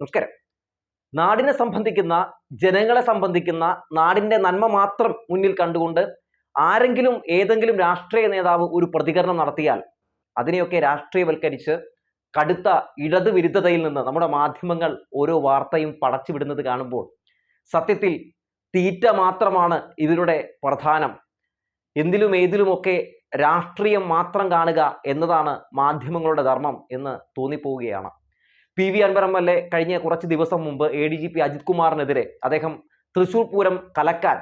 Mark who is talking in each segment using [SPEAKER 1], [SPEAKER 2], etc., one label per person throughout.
[SPEAKER 1] നമസ്കാരം. നാടിനെ സംബന്ധിക്കുന്ന ജനങ്ങളെ സംബന്ധിക്കുന്ന നാടിന്റെ നന്മ മാത്രം മുന്നിൽ കണ്ടുകൊണ്ട് ആരെങ്കിലും ഏതെങ്കിലും രാഷ്ട്രീയ നേതാവ് ഒരു പ്രതികരണം നടത്തിയാൽ അതിനെയൊക്കെ രാഷ്ട്രീയവൽക്കരിച്ച് കടുത്ത ഇടത് വിരുദ്ധതയിൽ നിന്ന് നമ്മുടെ മാധ്യമങ്ങൾ ഓരോ വാർത്തയും പടച്ചുവിടുന്നത് കാണുമ്പോൾ സത്യത്തിൽ തീറ്റ മാത്രമാണ് ഇവരുടെ പ്രധാനം. എന്തിലും ഏതിലുമൊക്കെ രാഷ്ട്രീയം മാത്രം കാണുക എന്നതാണ് മാധ്യമങ്ങളുടെ ധർമ്മം എന്ന് തോന്നിപ്പോവുകയാണ്. P V Anvar M L A കഴിഞ്ഞ കുറച്ച് ദിവസം മുമ്പ് A D G P Ajith കുമാറിനെതിരെ അദ്ദേഹം തൃശൂർ പൂരം കലക്കാൻ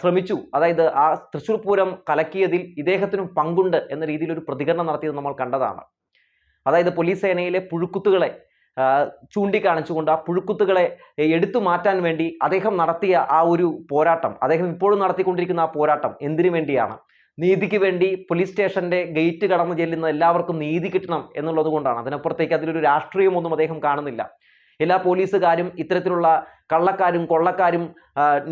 [SPEAKER 1] ശ്രമിച്ചു. അതായത് ആ തൃശൂർ പൂരം കലക്കിയതിൽ ഇദ്ദേഹത്തിനും പങ്കുണ്ട് എന്ന രീതിയിൽ ഒരു പ്രതികരണം നടത്തിയത് നമ്മൾ കണ്ടതാണ്. അതായത് പോലീസ് സേനയിലെ പുഴുക്കുത്തുകളെ ചൂണ്ടിക്കാണിച്ചുകൊണ്ട് ആ പുഴുക്കുത്തുകളെ എടുത്തു മാറ്റാൻ വേണ്ടി അദ്ദേഹം നടത്തിയ ആ ഒരു പോരാട്ടം അദ്ദേഹം ഇപ്പോഴും നടത്തിക്കൊണ്ടിരിക്കുന്ന ആ പോരാട്ടം എന്തിനു വേണ്ടിയാണ്? നീതിക്ക് വേണ്ടി പോലീസ് സ്റ്റേഷന്റെ ഗേറ്റ് കടന്നു ചെല്ലുന്ന എല്ലാവർക്കും നീതി കിട്ടണം എന്നുള്ളത് കൊണ്ടാണ്. അതിനപ്പുറത്തേക്ക് അതിലൊരു രാഷ്ട്രീയമൊന്നും അദ്ദേഹം കാണുന്നില്ല. എല്ലാ പോലീസുകാരും ഇത്തരത്തിലുള്ള കള്ളക്കാരും കൊള്ളക്കാരും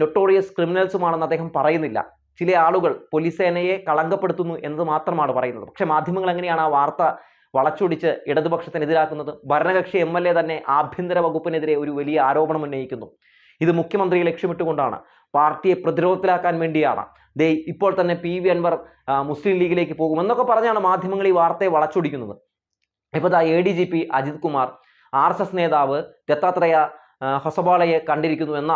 [SPEAKER 1] നൊട്ടോറിയസ് ക്രിമിനൽസുമാണെന്ന് അദ്ദേഹം പറയുന്നില്ല. ചില ആളുകൾ പോലീസ് സേനയെ കളങ്കപ്പെടുത്തുന്നു എന്നത് മാത്രമാണ് പറയുന്നത്. പക്ഷെ മാധ്യമങ്ങൾ എങ്ങനെയാണ് ആ വാർത്ത വളച്ചൊടിച്ച് ഇടതുപക്ഷത്തിനെതിരാക്കുന്നത് ഭരണകക്ഷി എം എൽ എ തന്നെ ആഭ്യന്തര വകുപ്പിനെതിരെ ഒരു വലിയ ആരോപണം ഉന്നയിക്കുന്നു. ഇത് മുഖ്യമന്ത്രിയെ ലക്ഷ്യമിട്ടുകൊണ്ടാണ്. പാർട്ടിയെ പ്രതിരോധത്തിലാക്കാൻ വേണ്ടിയാണ്. ദേ ഇപ്പോൾ തന്നെ പി വി അൻവർ മുസ്ലിം ലീഗിലേക്ക് പോകും എന്നൊക്കെ പറഞ്ഞാണ് മാധ്യമങ്ങൾ ഈ വാർത്തയെ വളച്ചൊടിക്കുന്നത്. ഇപ്പോൾ ദാ A D G P Ajith Kumar R S S നേതാവ് ദത്താത്രേയ ഹൊസബാളയെ കണ്ടിരിക്കുന്നു എന്ന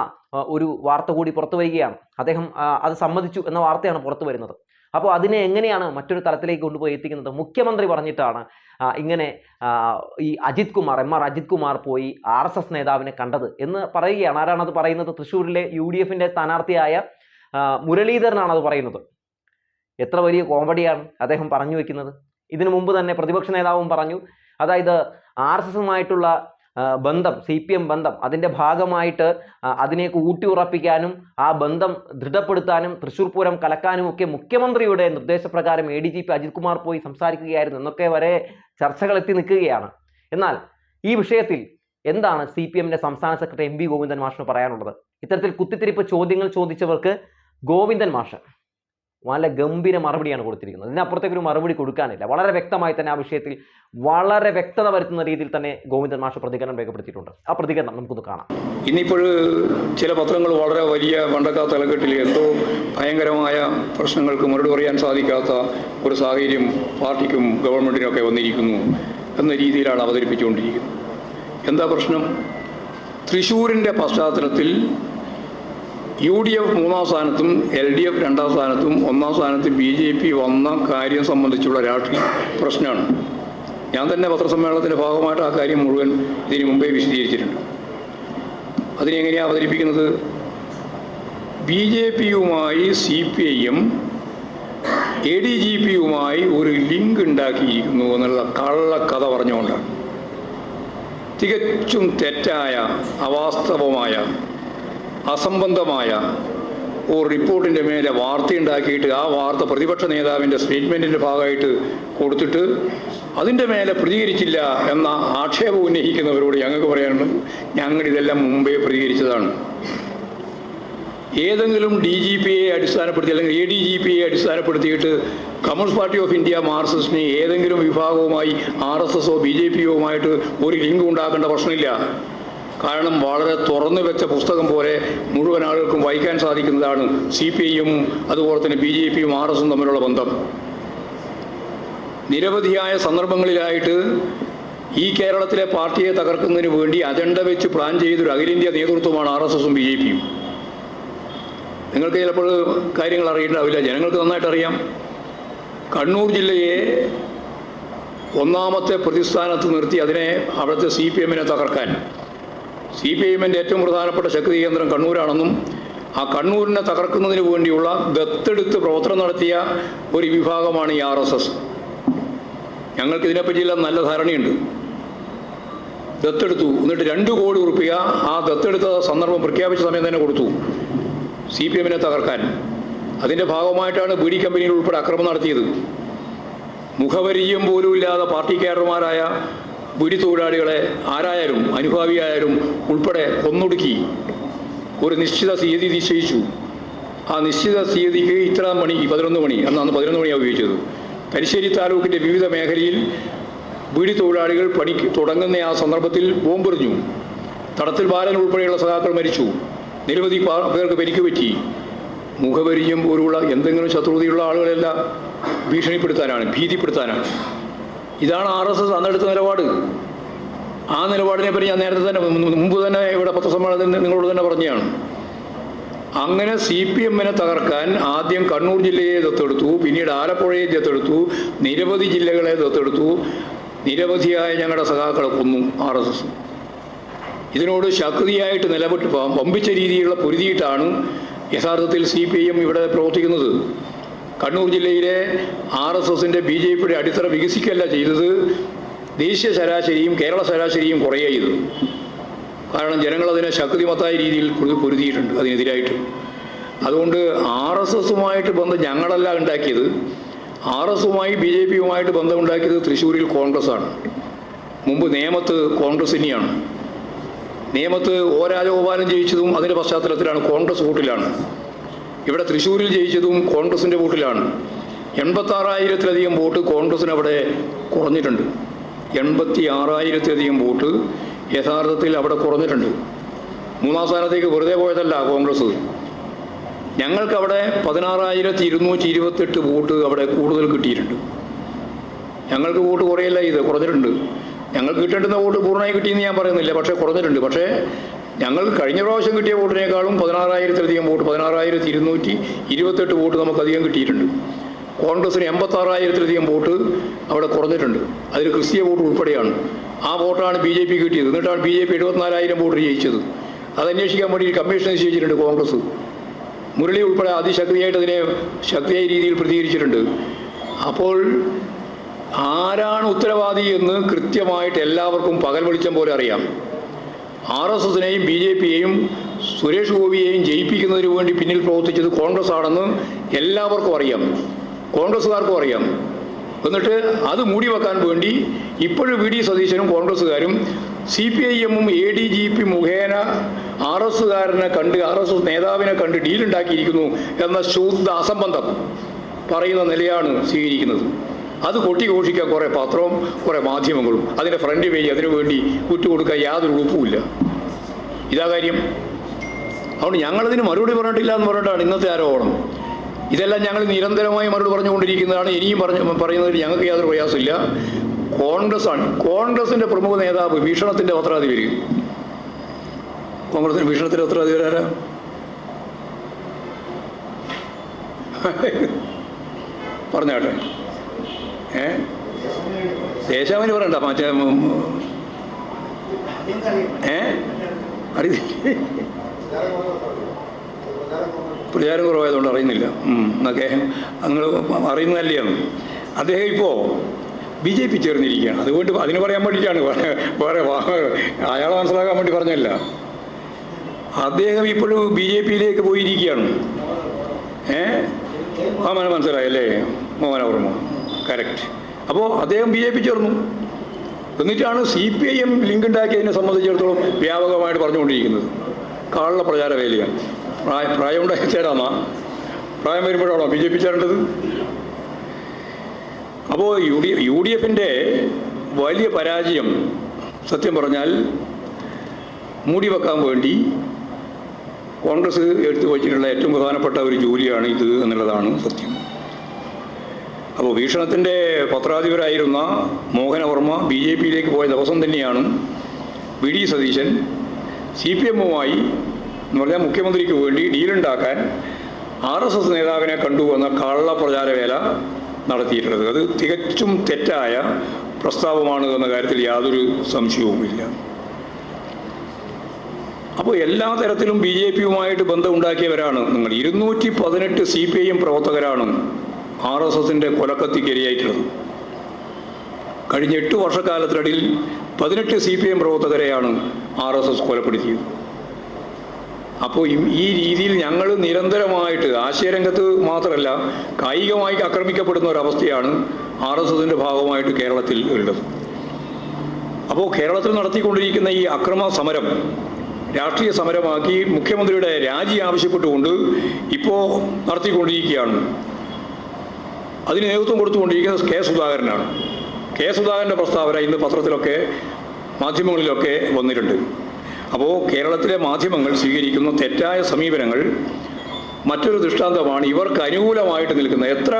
[SPEAKER 1] ഒരു വാർത്ത കൂടി പുറത്തു വരികയാണ്. അദ്ദേഹം അത് സമ്മതിച്ചു എന്ന വാർത്തയാണ് പുറത്തു വരുന്നത്. അപ്പോൾ അതിനെ എങ്ങനെയാണ് മറ്റൊരു തലത്തിലേക്ക് കൊണ്ടുപോയി എത്തിക്കുന്നത്? മുഖ്യമന്ത്രി പറഞ്ഞിട്ടാണ് ഇങ്ങനെ ഈ അജിത് കുമാർ എം ആർ അജിത് കുമാർ പോയി ആർ എസ് എസ് നേതാവിനെ കണ്ടത് എന്ന് പറയുകയാണ്. ആരാണത് പറയുന്നത്? തൃശ്ശൂരിലെ യു ഡി എഫിന്റെ സ്ഥാനാർത്ഥിയായ മുരളീധരനാണ് അത് പറയുന്നത്. എത്ര വലിയ കോമഡിയാണ് അദ്ദേഹം പറഞ്ഞു വെക്കുന്നത്. ഇതിനു മുമ്പ് തന്നെ പ്രതിപക്ഷ നേതാവും പറഞ്ഞു അതായത് ആർ എസ് എസുമായിട്ടുള്ള ബന്ധം സി പി എം ബന്ധം അതിന്റെ ഭാഗമായിട്ട് അതിനെ ഊട്ടിയുറപ്പിക്കാനും ആ ബന്ധം ദൃഢപ്പെടുത്താനും തൃശ്ശൂർ പൂരം കലക്കാനും ഒക്കെ മുഖ്യമന്ത്രിയുടെ നിർദ്ദേശപ്രകാരം A D G P Ajith Kumar പോയി സംസാരിക്കുകയായിരുന്നു. എന്നൊക്കെ വരെ ചർച്ചകൾ എത്തി നിൽക്കുകയാണ്. എന്നാൽ ഈ വിഷയത്തിൽ എന്താണ് സി പി എമ്മിന്റെ സംസ്ഥാന സെക്രട്ടറി എം വി ഗോവിന്ദൻ മാഷിന് പറയാനുള്ളത്? ഇത്തരത്തിൽ കുത്തിത്തിരിപ്പ് ചോദ്യങ്ങൾ ചോദിച്ചവർക്ക് ഗോവിന്ദൻ മാഷ് വളരെ ഗംഭീര മറുപടിയാണ് കൊടുത്തിരിക്കുന്നത്. ഇതിനപ്പുറത്തേക്ക് ഒരു മറുപടി കൊടുക്കാനില്ല. വളരെ വ്യക്തമായി തന്നെ ആ വിഷയത്തിൽ വളരെ വ്യക്തത വരുത്തുന്ന രീതിയിൽ തന്നെ ഗോവിന്ദൻ മാഷ് പ്രതികരണം രേഖപ്പെടുത്തിയിട്ടുണ്ട്. ആ പ്രതികരണം നമുക്കൊന്ന് കാണാം.
[SPEAKER 2] ഇന്നിപ്പോൾ ചില പത്രങ്ങൾ വളരെ വലിയ വണ്ടക്കാ തലക്കെട്ടിൽ എന്തോ ഭയങ്കരമായ പ്രശ്നങ്ങൾക്ക് മറുപടി പറയാൻ സാധിക്കാത്ത ഒരു സാഹചര്യം പാർട്ടിക്കും ഗവൺമെന്റിനും ഒക്കെ വന്നിരിക്കുന്നു എന്ന രീതിയിലാണ് അവതരിപ്പിച്ചുകൊണ്ടിരിക്കുന്നത്. എന്താ പ്രശ്നം? തൃശ്ശൂരിന്റെ പശ്ചാത്തലത്തിൽ യു ഡി എഫ് മൂന്നാം സ്ഥാനത്തും എൽ ഡി എഫ് രണ്ടാം സ്ഥാനത്തും ഒന്നാം സ്ഥാനത്ത് ബി ജെ പി വന്ന കാര്യം സംബന്ധിച്ചുള്ള രാഷ്ട്രീയ പ്രശ്നമാണ്. ഞാൻ തന്നെ പത്രസമ്മേളനത്തിന്റെ ഭാഗമായിട്ട് ആ കാര്യം മുഴുവൻ ഇതിനു മുമ്പേ വിശദീകരിച്ചിട്ടുണ്ട്. അതിനെങ്ങനെയാണ് അവതരിപ്പിക്കുന്നത്? ബി ജെ പിയുമായി C P I M A D G പിയുമായി ഒരു ലിങ്ക് ഉണ്ടാക്കിയിരിക്കുന്നു എന്നുള്ള കള്ളക്കഥ പറഞ്ഞുകൊണ്ടാണ്. തികച്ചും തെറ്റായ അവാസ്തവമായ അസംബന്ധമായ ഒരു റിപ്പോർട്ടിന്റെ മേലെ വാർത്തയുണ്ടാക്കിയിട്ട് ആ വാർത്ത പ്രതിപക്ഷ നേതാവിന്റെ സ്റ്റേറ്റ്മെന്റിന്റെ ഭാഗമായിട്ട് കൊടുത്തിട്ട് അതിന്റെ മേലെ പ്രതികരിച്ചില്ല എന്ന ആക്ഷേപം ഉന്നയിക്കുന്നവരോട് ഞങ്ങൾക്ക് പറയാനുള്ളത് ഞങ്ങൾ ഇതെല്ലാം മുമ്പേ പ്രതികരിച്ചതാണ്. ഏതെങ്കിലും ഡി ജി പിയെ അടിസ്ഥാനപ്പെടുത്തി അല്ലെങ്കിൽ എ ഡി ജി പിയെ അടിസ്ഥാനപ്പെടുത്തിയിട്ട് കമ്മ്യൂണിസ്റ്റ് പാർട്ടി ഓഫ് ഇന്ത്യ മാർക്സിസ്റ്റിനെ ഏതെങ്കിലും വിഭാഗവുമായി ആർ എസ് എസോ ബി ജെ പിയുമായിട്ട് ഒരു ലിങ്ക് ഉണ്ടാക്കേണ്ട പ്രശ്നമില്ല. കാരണം വളരെ തുറന്നു വെച്ച പുസ്തകം പോലെ മുഴുവൻ ആളുകൾക്കും വായിക്കാൻ സാധിക്കുന്നതാണ് സി പി ഐയും അതുപോലെ തന്നെ ബി ജെ പിയും ആർ എസും തമ്മിലുള്ള ബന്ധം. നിരവധിയായ സന്ദർഭങ്ങളിലായിട്ട് ഈ കേരളത്തിലെ പാർട്ടിയെ തകർക്കുന്നതിന് വേണ്ടി അജണ്ട വെച്ച് പ്ലാൻ ചെയ്തൊരു അഖിലേന്ത്യാ നേതൃത്വമാണ് ആർ എസ് എസും ബി ജെ പിയും. നിങ്ങൾക്ക് ചിലപ്പോൾ കാര്യങ്ങൾ അറിയണ്ടാവില്ല ജനങ്ങൾക്ക് നന്നായിട്ട് അറിയാം. കണ്ണൂർ ജില്ലയെ ഒന്നാമത്തെ പ്രതിസ്ഥാനത്ത് നിർത്തി അതിനെ അവിടുത്തെ സി പി എമ്മിനെ തകർക്കാൻ. സി പി എമ്മിന്റെ ഏറ്റവും പ്രധാനപ്പെട്ട ശക്തി കേന്ദ്രം കണ്ണൂരാണെന്നും ആ കണ്ണൂരിനെ തകർക്കുന്നതിന് വേണ്ടിയുള്ള ദത്തെടുത്ത് പ്രവർത്തനം നടത്തിയ ഒരു വിഭാഗമാണ് ഈ ആർ എസ് എസ്. ഞങ്ങൾക്ക് ഇതിനെപ്പറ്റിയുള്ള നല്ല ധാരണയുണ്ട്. ദത്തെടുത്തു. എന്നിട്ട് രണ്ട് കോടി ഉറുപ്പിക ആ ദത്തെടുത്ത സന്ദർഭം പ്രഖ്യാപിച്ച സമയം തന്നെ കൊടുത്തു സി പി എമ്മിനെ തകർക്കാൻ. അതിന്റെ ഭാഗമായിട്ടാണ് ബി ഡി കമ്പനിയിൽ ഉൾപ്പെടെ അക്രമം നടത്തിയത്. മുഖപരിചയം പോലും ഇല്ലാതെ പാർട്ടി കേഡർമാരായ ബീഡി തൊഴിലാളികളെ ആരായാലും അനുഭാവിയായാലും ഉൾപ്പെടെ കൊന്നൊടുക്കി ഒരു നിശ്ചിത തീയതി നിശ്ചയിച്ചു. ആ നിശ്ചിത തീയതിക്ക് ഇത്ര മണി പതിനൊന്ന് മണി അന്നാണ് പതിനൊന്ന് മണിയാണ് ഉപയോഗിച്ചത്. തലശ്ശേരി താലൂക്കിന്റെ വിവിധ മേഖലയിൽ ബീഡി തൊഴിലാളികൾ പണി തുടങ്ങുന്ന ആ സന്ദർഭത്തിൽ ബോംബെറിഞ്ഞു. തടത്തിൽ ബാലൻ ഉൾപ്പെടെയുള്ള സഖാക്കൾ മരിച്ചു. നിരവധി പേർക്ക് പരിക്ക് പറ്റി. മുഖപരിചയം പോലുള്ള എന്തെങ്കിലും ശത്രുതയുള്ള ആളുകളെല്ലാം ഭീഷണിപ്പെടുത്താനാണ് ഭീതിപ്പെടുത്താനാണ്. ഇതാണ് ആർ എസ് എസ് അന്നെടുത്ത നിലപാട്. ആ നിലപാടിനെ പറ്റി ഞാൻ നേരത്തെ തന്നെ മുമ്പ് തന്നെ ഇവിടെ പത്രസമ്മേളനത്തിൽ നിങ്ങളോട് തന്നെ പറഞ്ഞതാണ് അങ്ങനെ സി പി എമ്മിനെ തകർക്കാൻ ആദ്യം കണ്ണൂർ ജില്ലയെ ദത്തെടുത്തു പിന്നീട് ആലപ്പുഴയെ ദത്തെടുത്തു നിരവധി ജില്ലകളെ ദത്തെടുത്തു. നിരവധിയായ ഞങ്ങളുടെ സഖാക്കളെ കൊന്നു ആർ എസ് എസ്. ഇതിനോട് ശക്തിയായിട്ട് നിലപെട്ട് പമ്പിച്ച രീതിയിലുള്ള പൊരുതിയിട്ടാണ് യഥാർത്ഥത്തിൽ സി പി ഐ എം ഇവിടെ പ്രവർത്തിക്കുന്നത്. കണ്ണൂർ ജില്ലയിലെ ആർ എസ് എസിന്റെ ബി ജെ പിയുടെ അടിത്തറ വികസിക്കുകയല്ല ചെയ്തത് ദേശീയ ശരാശരിയും കേരള ശരാശരിയും കുറയുക ചെയ്തു കാരണം ജനങ്ങൾ അതിനെ ശക്തിമത്തായ രീതിയിൽ പൊരു- പൊരുതിയിട്ടുണ്ട് അതിനെതിരായിട്ട്. അതുകൊണ്ട് ആർ എസ് എസുമായിട്ട് ബന്ധം ഞങ്ങളല്ല ഉണ്ടാക്കിയത്. ആർ എസുമായി ബി ജെ പിയുമായിട്ട് ബന്ധമുണ്ടാക്കിയത് തൃശ്ശൂരിൽ കോൺഗ്രസ്സാണ്. മുമ്പ് നേമത്ത് കോൺഗ്രസ് തന്നെയാണ്. നേമത്ത് ഒ രാജഗോപാലൻ ജയിച്ചതും അതിന്റെ പശ്ചാത്തലത്തിലാണ് കോൺഗ്രസ് വോട്ടിലാണ്. ഇവിടെ തൃശ്ശൂരിൽ ജയിച്ചതും കോൺഗ്രസിന്റെ വോട്ടിലാണ്. എൺപത്താറായിരത്തിലധികം വോട്ട് കോൺഗ്രസിന് അവിടെ കുറഞ്ഞിട്ടുണ്ട്. എൺപത്തി ആറായിരത്തിലധികം വോട്ട് യഥാർത്ഥത്തിൽ അവിടെ കുറഞ്ഞിട്ടുണ്ട്. മൂന്നാം സ്ഥാനത്തേക്ക് വെറുതെ പോയതല്ല കോൺഗ്രസ്. ഞങ്ങൾക്ക് അവിടെ പതിനാറായിരത്തി ഇരുന്നൂറ്റി ഇരുപത്തെട്ട് വോട്ട് അവിടെ കൂടുതൽ കിട്ടിയിട്ടുണ്ട്. ഞങ്ങൾക്ക് വോട്ട് കുറയല്ല ഇത് കുറഞ്ഞിട്ടുണ്ട്. ഞങ്ങൾക്ക് കിട്ടേണ്ടുന്ന വോട്ട് പൂർണമായി കിട്ടിയെന്ന് ഞാൻ പറയുന്നില്ല പക്ഷേ കുറഞ്ഞിട്ടുണ്ട്. പക്ഷേ ഞങ്ങൾക്ക് കഴിഞ്ഞ പ്രാവശ്യം കിട്ടിയ വോട്ടിനേക്കാളും പതിനാറായിരത്തിലധികം വോട്ട് പതിനാറായിരത്തി ഇരുന്നൂറ്റി ഇരുപത്തെട്ട് വോട്ട് നമുക്കധികം കിട്ടിയിട്ടുണ്ട്. കോൺഗ്രസിന് എൺപത്താറായിരത്തിലധികം വോട്ട് അവിടെ കുറഞ്ഞിട്ടുണ്ട്. അതിൽ ക്രിസ്തീയ വോട്ട് ഉൾപ്പെടെയാണ്. ആ വോട്ടാണ് ബി ജെ പി കിട്ടിയത്. എന്നിട്ടാണ് ബി ജെ പി എഴുപത്തിനാലായിരം വോട്ട് ജയിച്ചത്. അത് അന്വേഷിക്കാൻ വേണ്ടി ഒരു കമ്മീഷൻ നിശ്ചയിച്ചിട്ടുണ്ട് കോൺഗ്രസ്. മുരളി ഉൾപ്പെടെ അതിശക്തിയായിട്ട് അതിനെ ശക്തിയായ രീതിയിൽ പ്രതികരിച്ചിട്ടുണ്ട്. അപ്പോൾ ആരാണ് ഉത്തരവാദി എന്ന് കൃത്യമായിട്ട് എല്ലാവർക്കും പകൽ വെളിച്ചം പോലെ അറിയാം. ആർ എസ് എസിനെയും ബി ജെ പിയെയും സുരേഷ് ഗോപിയെയും ജയിപ്പിക്കുന്നതിന് വേണ്ടി പിന്നിൽ പ്രവർത്തിച്ചത് കോൺഗ്രസ് ആണെന്ന് എല്ലാവർക്കും അറിയാം. കോൺഗ്രസ്സുകാർക്കും അറിയാം. എന്നിട്ട് അത് മൂടി വെക്കാൻ വേണ്ടി ഇപ്പോഴും വി ഡി സതീശനും കോൺഗ്രസ്സുകാരും സി പി ഐ എമ്മും എ ഡി ജി പി മുഖേന ആർ എസ്സുകാരനെ കണ്ട് ആർ എസ് എസ് നേതാവിനെ കണ്ട് ഡീലുണ്ടാക്കിയിരിക്കുന്നു എന്ന ശുദ്ധ അസംബന്ധം പറയുന്ന നിലയാണ് സ്വീകരിക്കുന്നത്. അത് കൊട്ടിഘോഷിക്കാൻ കുറേ പത്രവും കുറേ മാധ്യമങ്ങളും. അതിന്റെ ഫ്രണ്ട് പേജ് അതിനു വേണ്ടി കൊടുക്കാൻ യാതൊരു ഉറപ്പുമില്ല ഇതാ കാര്യം. അതുകൊണ്ട് ഞങ്ങളതിന് മറുപടി പറഞ്ഞിട്ടില്ല എന്ന് പറഞ്ഞിട്ടാണ് ഇന്നത്തെ ആരോപണം. ഇതെല്ലാം ഞങ്ങൾ നിരന്തരമായി മറുപടി പറഞ്ഞുകൊണ്ടിരിക്കുന്നതാണ്. ഇനിയും പറഞ്ഞു പറയുന്നതിൽ ഞങ്ങൾക്ക് യാതൊരു പ്രയാസമില്ല കോൺഗ്രസ് ആണ് കോൺഗ്രസിന്റെ പ്രമുഖ നേതാവ് ഭീഷണത്തിന്റെ പത്രാധിപര്. കോൺഗ്രസിന്റെ ഭീഷണത്തിന്റെ പത്രാധിപരാ പറഞ്ഞാട്ടെ. ഏ? ദേശാവിന് പറയണ്ട മറ്റേ ഏ? അറിയില്ല. പ്രചാരം കുറവായതുകൊണ്ട് അറിയുന്നില്ല. എന്നൊക്കെ നിങ്ങൾ അറിയുന്നതല്ലേ അദ്ദേഹം ഇപ്പോൾ ബി ജെ പി ചേർന്നിരിക്കുകയാണ്. അതുകൊണ്ട് അതിന് പറയാൻ വേണ്ടിയിട്ടാണ് വേറെ അയാളെ മനസ്സിലാക്കാൻ വേണ്ടി പറഞ്ഞല്ല അദ്ദേഹം ഇപ്പോഴും ബി ജെ പിയിലേക്ക് പോയിരിക്കുകയാണ്. ഏ? ആ മനസ്സിലായല്ലേ മോഹനവർമ്മ കറക്റ്റ്. അപ്പോൾ അദ്ദേഹം ബി ജെ പി ചേർന്നു. എന്നിട്ടാണ് C P I M link ഉണ്ടാക്കിയതിനെ സംബന്ധിച്ചിടത്തോളം വ്യാപകമായിട്ട് പറഞ്ഞുകൊണ്ടിരിക്കുന്നത്. കാളുള്ള പ്രചാര വേലയാണ് പ്രായ പ്രായം ഉണ്ടാക്കി ചേരാമാ പ്രായം വരുമ്പോഴാണോ ബി ജെ പി ചേരേണ്ടത്? അപ്പോൾ യു ഡി യു ഡി എഫിന്റെ വലിയ പരാജയം സത്യം പറഞ്ഞാൽ മൂടി വെക്കാൻ വേണ്ടി കോൺഗ്രസ് എടുത്തു വച്ചിട്ടുള്ള ഏറ്റവും പ്രധാനപ്പെട്ട ഒരു ജോലിയാണ് ഇത് എന്നുള്ളതാണ് സത്യം. അപ്പോൾ വീക്ഷണത്തിന്റെ പത്രാധിപരായിരുന്ന മോഹനവർമ്മ ബി ജെ പിയിലേക്ക് പോയ ദിവസം തന്നെയാണ് V D Satheesan C P എമ്മുമായി എന്ന് പറഞ്ഞാൽ മുഖ്യമന്ത്രിക്ക് വേണ്ടി ഡീലുണ്ടാക്കാൻ ആർ എസ് എസ് നേതാവിനെ കണ്ടു എന്ന കള്ള പ്രചാരവേല നടത്തിയിട്ടുള്ളത്. അത് തികച്ചും തെറ്റായ പ്രസ്താവമാണ് എന്ന കാര്യത്തിൽ യാതൊരു സംശയവുമില്ല. അപ്പോൾ എല്ലാ തരത്തിലും ബി ജെ പിയുമായിട്ട് ബന്ധമുണ്ടാക്കിയവരാണ് നിങ്ങൾ. ഇരുന്നൂറ്റി പതിനെട്ട് സി പി ഐ എം പ്രവർത്തകരാണ് ആർ എസ് എസിന്റെ കൊലക്കത്തിക്കിരയായിട്ടുള്ളത് കഴിഞ്ഞ എട്ട് വർഷക്കാലത്തിനിടയിൽ പതിനെട്ട് സി പി എം പ്രവർത്തകരെയാണ് ആർ എസ് എസ് കൊലപ്പെടുത്തിയത്. അപ്പോൾ ഈ- ഈ രീതിയിൽ ഞങ്ങൾ നിരന്തരമായിട്ട് ആശയരംഗത്ത് മാത്രമല്ല കായികമായി ആക്രമിക്കപ്പെടുന്ന ഒരവസ്ഥയാണ് ആർ എസ് എസിന്റെ ഭാഗമായിട്ട് കേരളത്തിൽ ഉള്ളത്. അപ്പോൾ കേരളത്തിൽ നടത്തിക്കൊണ്ടിരിക്കുന്ന ഈ അക്രമ സമരം രാഷ്ട്രീയ സമരമാക്കി മുഖ്യമന്ത്രിയുടെ രാജി ആവശ്യപ്പെട്ടുകൊണ്ട് ഇപ്പോൾ നടത്തിക്കൊണ്ടിരിക്കുകയാണ്. അതിന് നേതൃത്വം കൊടുത്തുകൊണ്ടിരിക്കുന്നത് കെ സുധാകരനാണ്. കെ സുധാകരന്റെ പ്രസ്താവന ഇന്ന് പത്രത്തിലൊക്കെ മാധ്യമങ്ങളിലൊക്കെ വന്നിട്ടുണ്ട്. അപ്പോൾ കേരളത്തിലെ മാധ്യമങ്ങൾ സ്വീകരിക്കുന്ന തെറ്റായ സമീപനങ്ങൾ മറ്റൊരു ദൃഷ്ടാന്തമാണ് ഇവർക്ക് അനുകൂലമായിട്ട് നിൽക്കുന്ന എത്ര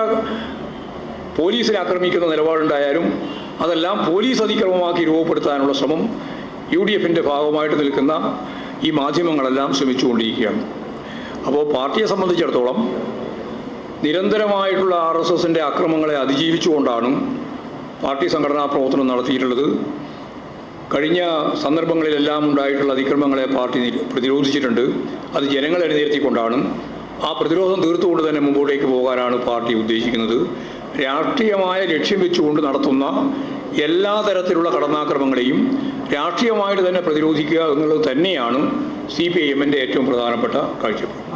[SPEAKER 2] പോലീസിനെ ആക്രമിക്കുന്ന നിലപാടുണ്ടായാലും അതെല്ലാം പോലീസ് അതിക്രമമാക്കി രൂപപ്പെടുത്താനുള്ള ശ്രമം യു ഡി എഫിന്റെ ഭാഗമായിട്ട് നിൽക്കുന്ന ഈ മാധ്യമങ്ങളെല്ലാം ശ്രമിച്ചുകൊണ്ടിരിക്കുകയാണ്. അപ്പോൾ പാർട്ടിയെ സംബന്ധിച്ചിടത്തോളം നിരന്തരമായിട്ടുള്ള ആർ എസ് എസിന്റെ അക്രമങ്ങളെ അതിജീവിച്ചുകൊണ്ടാണ് പാർട്ടി സംഘടനാ പ്രവർത്തനം നടത്തിയിട്ടുള്ളത്. കഴിഞ്ഞ സന്ദർഭങ്ങളിലെല്ലാം ഉണ്ടായിട്ടുള്ള അതിക്രമങ്ങളെ പാർട്ടി പ്രതിരോധിച്ചിട്ടുണ്ട്. അത് ജനങ്ങളെ എഴുന്നേർത്തിക്കൊണ്ടാണ് ആ പ്രതിരോധം തീർത്തുകൊണ്ട് തന്നെ മുമ്പോട്ടേക്ക് പോകാനാണ് പാർട്ടി ഉദ്ദേശിക്കുന്നത്. രാഷ്ട്രീയമായ ലക്ഷ്യം വെച്ചുകൊണ്ട് നടത്തുന്ന എല്ലാ തരത്തിലുള്ള കടന്നാക്രമങ്ങളെയും രാഷ്ട്രീയമായിട്ട് തന്നെ പ്രതിരോധിക്കുക എന്നുള്ളത് തന്നെയാണ് സി പി ഐ എമ്മിന്റെ ഏറ്റവും പ്രധാനപ്പെട്ട കാഴ്ചപ്പാട്.